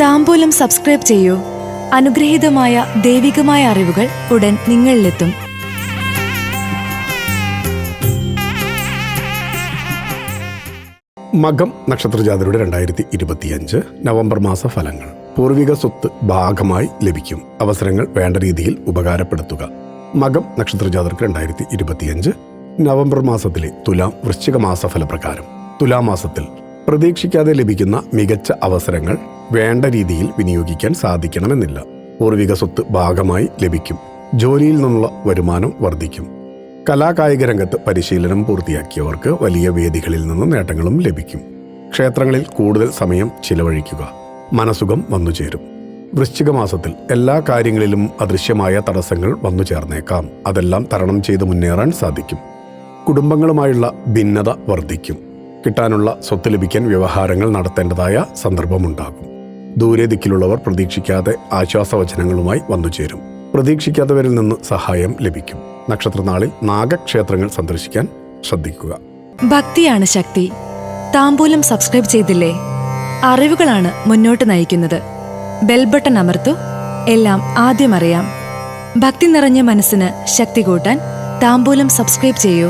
താമ്പൂലം subscribe ചെയ്യൂ. അനുഗ്രഹീതമായ ദൈവികമായ അറിവുകൾ ഉടൻ നിങ്ങളിലെത്തും. മകം നക്ഷത്രജാതരുടെ രണ്ടായിരത്തി ഇരുപത്തിയഞ്ച് നവംബർ മാസ ഫലങ്ങൾ പൂർവിക സ്വത്ത് ഭാഗമായി ലഭിക്കും. അവസരങ്ങൾ വേണ്ട രീതിയിൽ ഉപകാരപ്പെടുത്തുക. മകം നക്ഷത്രജാതർക്ക് രണ്ടായിരത്തി ഇരുപത്തിയഞ്ച് നവംബർ മാസത്തിലെ തുലാം വൃശ്ചിക മാസ ഫലപ്രകാരം തുലാമാസത്തിൽ പ്രതീക്ഷിക്കാതെ ലഭിക്കുന്ന മികച്ച അവസരങ്ങൾ വേണ്ട രീതിയിൽ വിനിയോഗിക്കാൻ സാധിക്കണമെന്നില്ല. പൂർവിക സ്വത്ത് ഭാഗമായി ലഭിക്കും. ജോലിയിൽ നിന്നുള്ള വരുമാനം വർദ്ധിക്കും. കലാകായിക രംഗത്ത് പരിശീലനം പൂർത്തിയാക്കിയവർക്ക് വലിയ വേദികളിൽ നിന്ന് നേട്ടങ്ങളും ലഭിക്കും. ക്ഷേത്രങ്ങളിൽ കൂടുതൽ സമയം ചിലവഴിക്കുക. മനസുഖം വന്നുചേരും വൃശ്ചിക മാസത്തിൽ എല്ലാ കാര്യങ്ങളിലും അദൃശ്യമായ തടസ്സങ്ങൾ വന്നു ചേർന്നേക്കാം. അതെല്ലാം തരണം ചെയ്ത് മുന്നേറാൻ സാധിക്കും. കുടുംബങ്ങളുമായുള്ള ഭിന്നത വർദ്ധിക്കും. കിട്ടാനുള്ള സ്വത്ത് ലഭിക്കാൻ വ്യവഹാരങ്ങൾ നടത്തേണ്ടതായ സന്ദർഭമുണ്ടാകും. ദൂരെ ദിക്കിലുള്ളവർ പ്രതീക്ഷിക്കാതെ ആശ്വാസവചനങ്ങളുമായി വന്നുചേരും. പ്രതീക്ഷിക്കാത്തവരിൽ നിന്ന് സഹായം ലഭിക്കും. നക്ഷത്രനാളിൽ നാഗക്ഷേത്രങ്ങൾ സന്ദർശിക്കാൻ ശ്രദ്ധിക്കുക. ഭക്തിയാണ് ശക്തി. താമ്പൂലം സബ്സ്ക്രൈബ് ചെയ്തില്ലേ? അറിവുകളാണ് മുന്നോട്ട് നയിക്കുന്നത്. ബെൽബട്ടൺ അമർത്തു. എല്ലാം ആദ്യം അറിയാം. ഭക്തി നിറഞ്ഞ മനസ്സിന് ശക്തി കൂട്ടാൻ താമ്പൂലം സബ്സ്ക്രൈബ് ചെയ്യൂ.